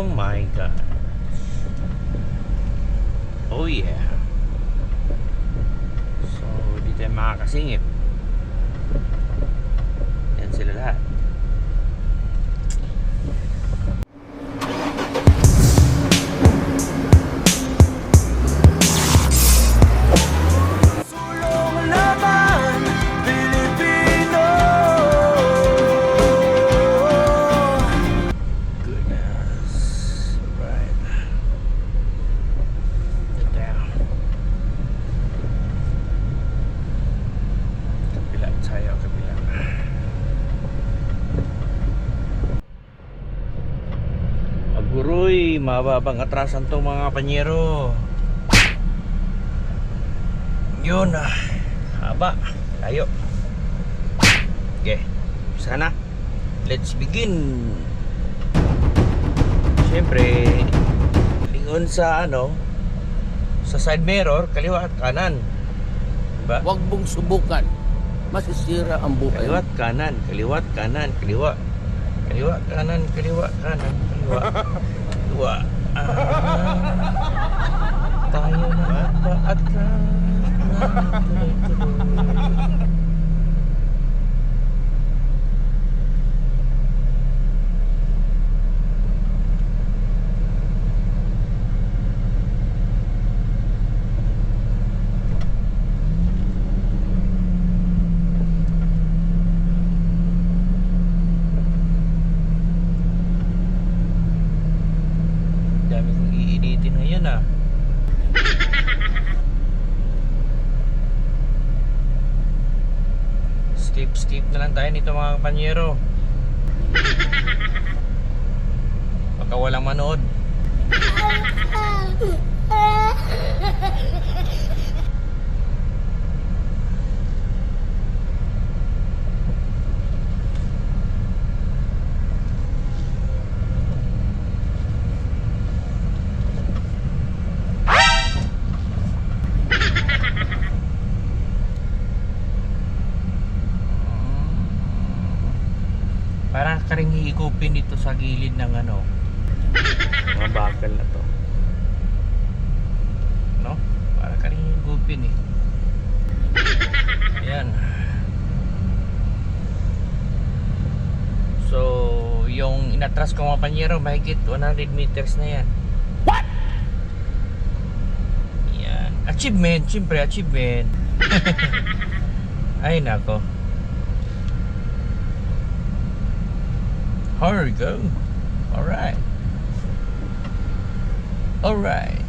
Oh my god. Oh yeah. So, hindi tayo makakasingit. Aguroy, mababang atrasan to mga panyero. Yun ah. Haba. Layo. Okay. Sana. Let's begin. Siyempre, lingon sa ano, sa side mirror, kaliwa at kanan. Diba? Huwag mong subukan. Masisira ang buhay. Kaliwat kanan, kaliwat kanan, kaliwa. Kaliwa kanan, kaliwa kanan, kaliwa. Kaliwa. Ah, tayo na ba atras iinitin ngayon ah. Steep steep na lang tayo nito mga kapanyero. Baka walang manood. Para ka rin hiikupin dito sa gilid ng ano. Mga bakal na to. No? Para ka rin hiikupin eh. Yan. So, yung inatras ko mga panyero, mahigit 100 meters na yan. What? Yan. Achievement, siyempre achievement. Ay nako. Here we go. All right. All right.